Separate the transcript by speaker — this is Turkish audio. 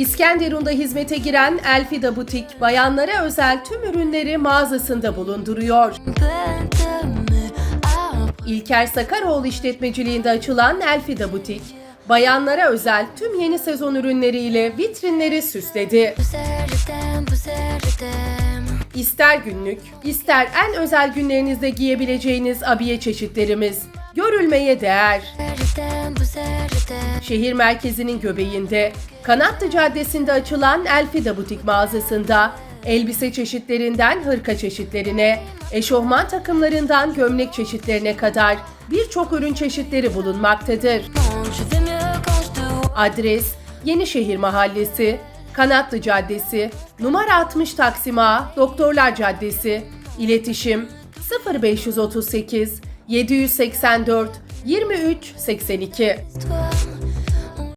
Speaker 1: İskenderun'da hizmete giren Elfida Butik, bayanlara özel tüm ürünleri mağazasında bulunduruyor. İlker Sakaroğlu işletmeciliğinde açılan Elfida Butik, bayanlara özel tüm yeni sezon ürünleriyle vitrinleri süsledi. İster günlük, ister en özel günlerinizde giyebileceğiniz abiye çeşitlerimiz görülmeye değer. Şehir merkezinin göbeğinde, Kanatlı Caddesi'nde açılan Elfida Butik mağazasında elbise çeşitlerinden hırka çeşitlerine, eşofman takımlarından gömlek çeşitlerine kadar birçok ürün çeşitleri bulunmaktadır. Adres Yenişehir Mahallesi, Kanatlı Caddesi, numara 60 Taksim A, Doktorlar Caddesi, İletişim 0538 784 23 82.
Speaker 2: Toi